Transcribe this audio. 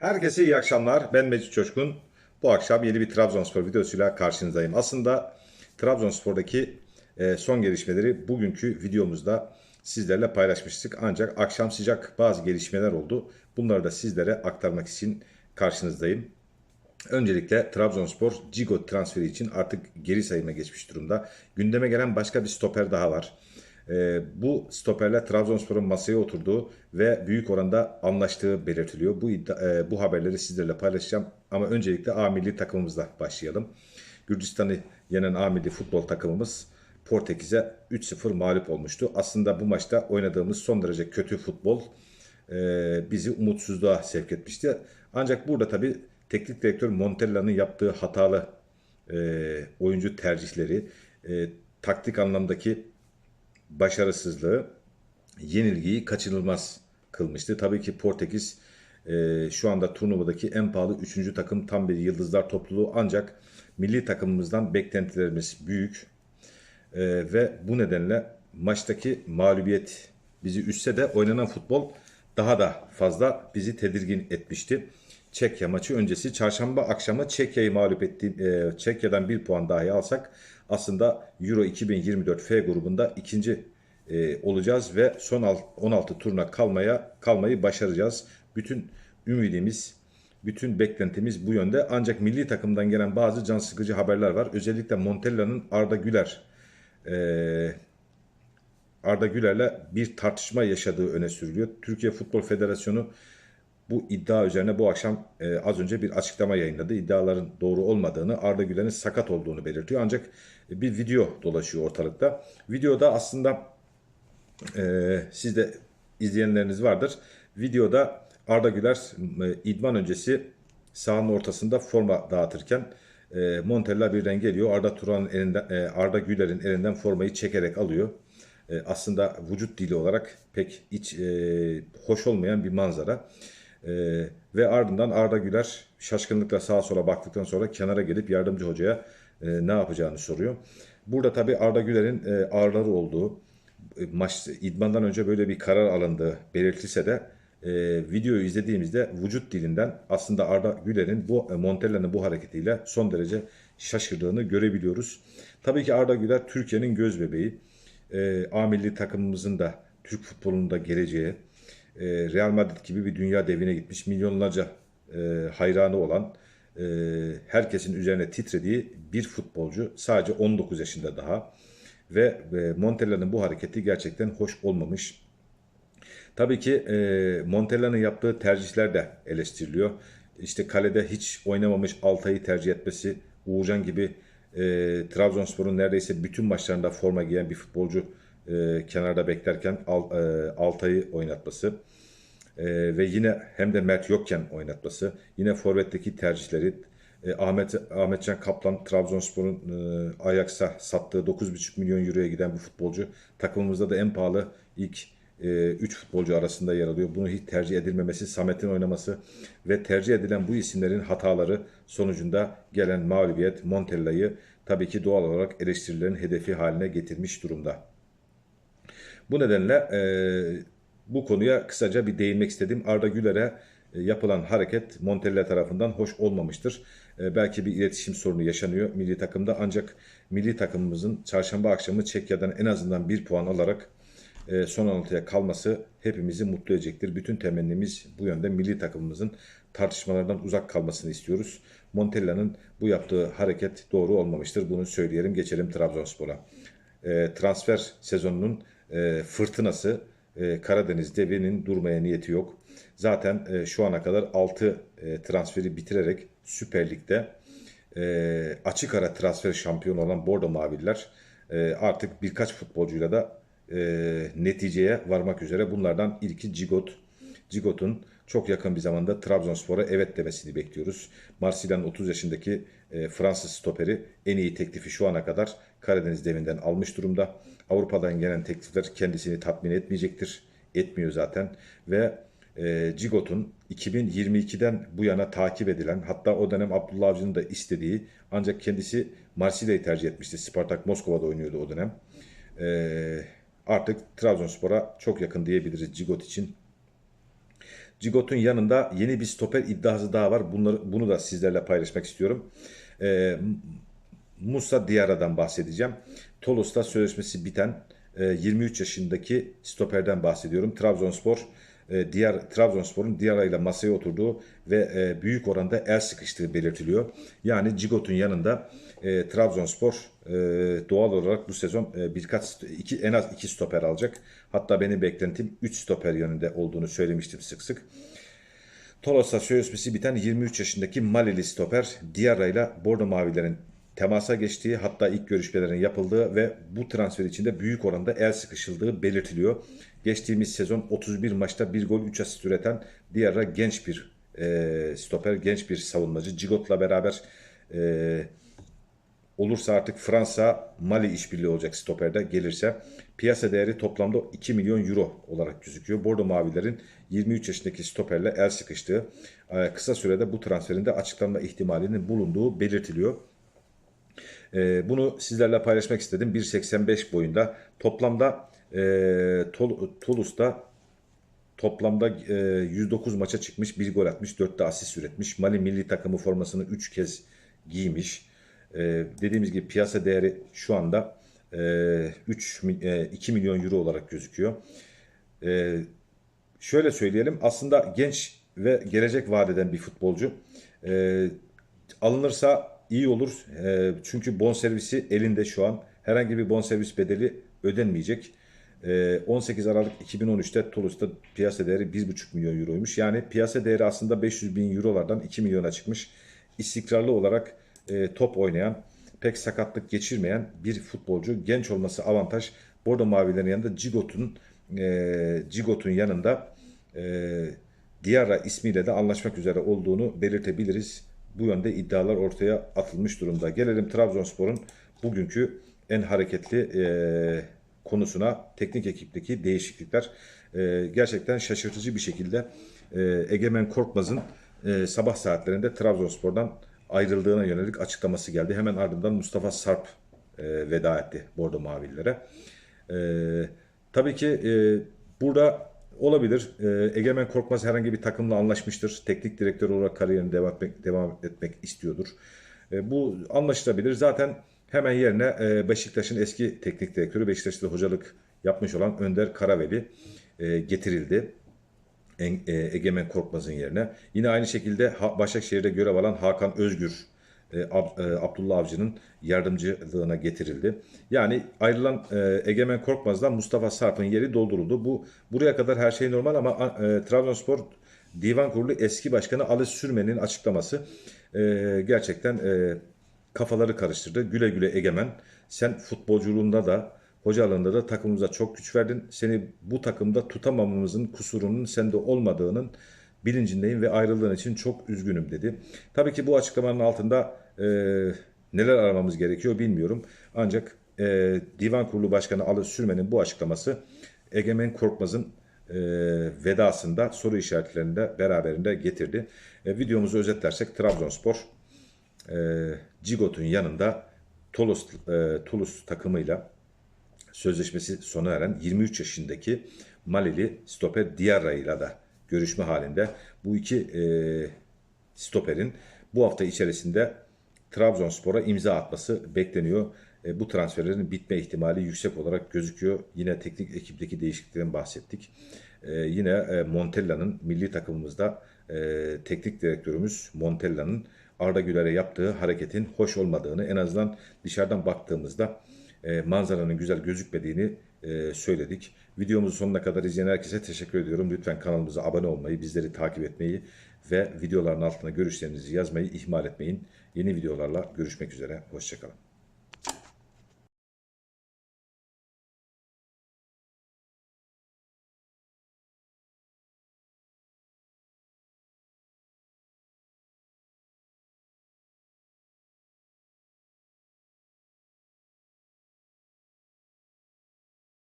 Herkese iyi akşamlar. Ben Mecit Coşkun. Bu akşam yeni bir Trabzonspor videosuyla karşınızdayım. Aslında Trabzonspor'daki e, son gelişmeleri bugünkü videomuzda sizlerle paylaşmıştık. Ancak akşam sıcak bazı gelişmeler oldu. Bunları da sizlere aktarmak için karşınızdayım. Öncelikle Trabzonspor Cigo transferi için artık geri sayıma geçmiş durumda. Gündeme gelen başka bir stoper daha var. Ee, bu stoperle Trabzonspor'un masaya oturduğu ve büyük oranda anlaştığı belirtiliyor. Bu e, bu haberleri sizlerle paylaşacağım. Ama öncelikle A milli takımımızla başlayalım. Gürcistan'ı yenen A milli futbol takımımız Portekiz'e 3-0 mağlup olmuştu. Aslında bu maçta oynadığımız son derece kötü futbol e, bizi umutsuzluğa sevk etmişti. Ancak burada tabii teknik direktör Montella'nın yaptığı hatalı e, oyuncu tercihleri, e, taktik anlamdaki başarısızlığı, yenilgiyi kaçınılmaz kılmıştı. Tabii ki Portekiz e, şu anda turnuvadaki en pahalı 3. takım tam bir yıldızlar topluluğu ancak milli takımımızdan beklentilerimiz büyük. E, ve bu nedenle maçtaki mağlubiyet bizi üstse de oynanan futbol daha da fazla bizi tedirgin etmişti. Çekya maçı öncesi çarşamba akşamı Çekya'yı mağlup etti. E, Çekya'dan bir puan dahi alsak aslında Euro 2024 F grubunda ikinci e, olacağız ve son al- 16 turuna kalmaya kalmayı başaracağız. Bütün ümidimiz, bütün beklentimiz bu yönde. Ancak milli takımdan gelen bazı can sıkıcı haberler var. Özellikle Montella'nın Arda Güler e, Arda Güler'le bir tartışma yaşadığı öne sürülüyor. Türkiye Futbol Federasyonu bu iddia üzerine bu akşam e, az önce bir açıklama yayınladı. İddiaların doğru olmadığını, Arda Güler'in sakat olduğunu belirtiyor. Ancak bir video dolaşıyor ortalıkta. Videoda aslında e, siz de izleyenleriniz vardır. Videoda Arda Güler e, idman öncesi sahanın ortasında forma dağıtırken e, Montella birden geliyor. Arda Turan'ın elinden, e, Arda Güler'in elinden formayı çekerek alıyor. E, aslında vücut dili olarak pek hiç e, hoş olmayan bir manzara. E, ve ardından Arda Güler şaşkınlıkla sağa sola baktıktan sonra kenara gelip yardımcı hocaya e, ne yapacağını soruyor. Burada tabii Arda Güler'in e, ağrıları olduğu, e, maç idmandan önce böyle bir karar alındığı belirtilse de e, videoyu izlediğimizde vücut dilinden aslında Arda Güler'in bu e, Montella'nın bu hareketiyle son derece şaşırdığını görebiliyoruz. Tabii ki Arda Güler Türkiye'nin göz bebeği. E, A milli takımımızın da Türk futbolunda geleceği. E, Real Madrid gibi bir dünya devine gitmiş milyonlarca e, hayranı olan e, herkesin üzerine titrediği bir futbolcu sadece 19 yaşında daha ve Montella'nın bu hareketi gerçekten hoş olmamış. Tabii ki Montella'nın yaptığı tercihler de eleştiriliyor. İşte kalede hiç oynamamış Altay'ı tercih etmesi, Uğurcan gibi e, Trabzonspor'un neredeyse bütün maçlarında forma giyen bir futbolcu e, kenarda beklerken Al, e, Altay'ı oynatması e, ve yine hem de Mert yokken oynatması, yine forvetteki tercihleri e, Ahmet Ahmetcan Kaplan Trabzonspor'un e, Ajax'a sattığı 9,5 milyon euroya giden bu futbolcu takımımızda da en pahalı ilk 3 futbolcu arasında yer alıyor. Bunu hiç tercih edilmemesi, Samet'in oynaması ve tercih edilen bu isimlerin hataları sonucunda gelen mağlubiyet Montella'yı tabii ki doğal olarak eleştirilerin hedefi haline getirmiş durumda. Bu nedenle e, bu konuya kısaca bir değinmek istedim. Arda Güler'e e, yapılan hareket Montella tarafından hoş olmamıştır. E, belki bir iletişim sorunu yaşanıyor milli takımda ancak milli takımımızın çarşamba akşamı Çekya'dan en azından bir puan alarak e, son 16'ya kalması hepimizi mutlu edecektir. Bütün temennimiz bu yönde milli takımımızın tartışmalardan uzak kalmasını istiyoruz. Montella'nın bu yaptığı hareket doğru olmamıştır. Bunu söyleyelim geçelim Trabzonspor'a. Transfer sezonunun e, fırtınası e, Karadeniz devinin durmaya niyeti yok. Zaten e, şu ana kadar 6 e, transferi bitirerek Süper Lig'de e, açık ara transfer şampiyonu olan Bordo Maviller e, artık birkaç futbolcuyla da e, neticeye varmak üzere. Bunlardan ilki Cigot. Cigot'un çok yakın bir zamanda Trabzonspor'a evet demesini bekliyoruz. Marsilya'nın 30 yaşındaki e, Fransız stoperi en iyi teklifi şu ana kadar Karadeniz devinden almış durumda. Avrupa'dan gelen teklifler kendisini tatmin etmeyecektir. Etmiyor zaten. Ve e, Cigot'un 2022'den bu yana takip edilen hatta o dönem Abdullah Avcı'nın da istediği ancak kendisi Marsilya'yı tercih etmişti. Spartak Moskova'da oynuyordu o dönem. E, artık Trabzonspor'a çok yakın diyebiliriz Cigot için. Cigot'un yanında yeni bir stoper iddiası daha var. Bunları, bunu da sizlerle paylaşmak istiyorum. Ee, Musa Diarra'dan bahsedeceğim. Toulouse'da sözleşmesi biten e, 23 yaşındaki stoperden bahsediyorum. Trabzonspor e, diğer Trabzonspor'un Diarra ile masaya oturduğu ve e, büyük oranda el sıkıştığı belirtiliyor. Yani Cigot'un yanında e, Trabzonspor e, doğal olarak bu sezon e, birkaç iki en az iki stoper alacak. Hatta benim beklentim 3 stoper yönünde olduğunu söylemiştim sık sık. Toulouse'da sözleşmesi biten 23 yaşındaki Malili stoper Diarra ile Bordo Mavilerin temasa geçtiği hatta ilk görüşmelerin yapıldığı ve bu transfer içinde büyük oranda el sıkışıldığı belirtiliyor. Geçtiğimiz sezon 31 maçta 1 gol 3 asist üreten Diarra genç bir e, stoper, genç bir savunmacı. Cigot'la beraber e, olursa artık Fransa Mali işbirliği olacak stoperde gelirse piyasa değeri toplamda 2 milyon euro olarak gözüküyor. Bordo Mavilerin 23 yaşındaki stoperle el sıkıştığı e, kısa sürede bu transferinde açıklanma ihtimalinin bulunduğu belirtiliyor. E, bunu sizlerle paylaşmak istedim. 1.85 boyunda toplamda e, Tol- Toulouse'da toplamda e, 109 maça çıkmış, 1 gol atmış, 4 de asist üretmiş. Mali milli takımı formasını 3 kez giymiş. E, dediğimiz gibi piyasa değeri şu anda e, 3 mi- e, 2 milyon euro olarak gözüküyor. E, şöyle söyleyelim aslında genç ve gelecek vaat eden bir futbolcu. E, alınırsa iyi olur. E, çünkü bonservisi elinde şu an. Herhangi bir bonservis bedeli ödenmeyecek. E, 18 Aralık 2013'te Toulouse'da piyasa değeri 1,5 milyon euroymuş. Yani piyasa değeri aslında 500 bin eurolardan 2 milyona çıkmış. İstikrarlı olarak e, top oynayan, pek sakatlık geçirmeyen bir futbolcu. Genç olması avantaj. Bordo Mavilerin yanında Cigot'un e, Cigot'un yanında e, Diarra ismiyle de anlaşmak üzere olduğunu belirtebiliriz. Bu yönde iddialar ortaya atılmış durumda. Gelelim Trabzonspor'un bugünkü en hareketli e, konusuna teknik ekipteki değişiklikler. E, gerçekten şaşırtıcı bir şekilde e, Egemen Korkmaz'ın e, sabah saatlerinde Trabzonspor'dan ayrıldığına yönelik açıklaması geldi. Hemen ardından Mustafa Sarp e, veda etti Bordo Mavililere. E, tabii ki e, burada olabilir. E, Egemen Korkmaz herhangi bir takımla anlaşmıştır. Teknik direktör olarak kariyerini devam etmek, devam etmek istiyordur. E, bu anlaşılabilir. Zaten hemen yerine e, Beşiktaş'ın eski teknik direktörü, Beşiktaş'ta hocalık yapmış olan Önder Karaveli e, getirildi. E, Egemen Korkmaz'ın yerine. Yine aynı şekilde Başakşehir'de görev alan Hakan Özgür, e, e, Abdullah Avcı'nın yardımcılığına getirildi. Yani ayrılan Egemen Korkmaz'dan Mustafa Sarp'ın yeri dolduruldu. Bu buraya kadar her şey normal ama Trabzonspor Divan Kurulu eski başkanı Ali Sürmen'in açıklaması gerçekten e, kafaları karıştırdı. Güle güle Egemen. Sen futbolculuğunda da hocalığında da takımımıza çok güç verdin. Seni bu takımda tutamamamızın kusurunun sende olmadığının bilincindeyim ve ayrıldığın için çok üzgünüm dedi. Tabii ki bu açıklamanın altında e, neler aramamız gerekiyor bilmiyorum. Ancak e, Divan Kurulu Başkanı Ali Sürmen'in bu açıklaması Egemen Korkmaz'ın e, vedasında soru işaretlerini de beraberinde getirdi. E, videomuzu özetlersek Trabzonspor e, Cigot'un yanında Toulouse, e, Toulouse takımıyla sözleşmesi sona eren 23 yaşındaki Malili stoper Diarra ile de görüşme halinde. Bu iki e, stoperin bu hafta içerisinde Trabzonspor'a imza atması bekleniyor. E, bu transferlerin bitme ihtimali yüksek olarak gözüküyor. Yine teknik ekipteki değişikliklerden bahsettik. E, yine e, Montella'nın milli takımımızda e, teknik direktörümüz Montella'nın Arda Güler'e yaptığı hareketin hoş olmadığını en azından dışarıdan baktığımızda e, manzaranın güzel gözükmediğini e, söyledik. Videomuzu sonuna kadar izleyen herkese teşekkür ediyorum. Lütfen kanalımıza abone olmayı, bizleri takip etmeyi ve videoların altına görüşlerinizi yazmayı ihmal etmeyin. Yeni videolarla görüşmek üzere. Hoşçakalın.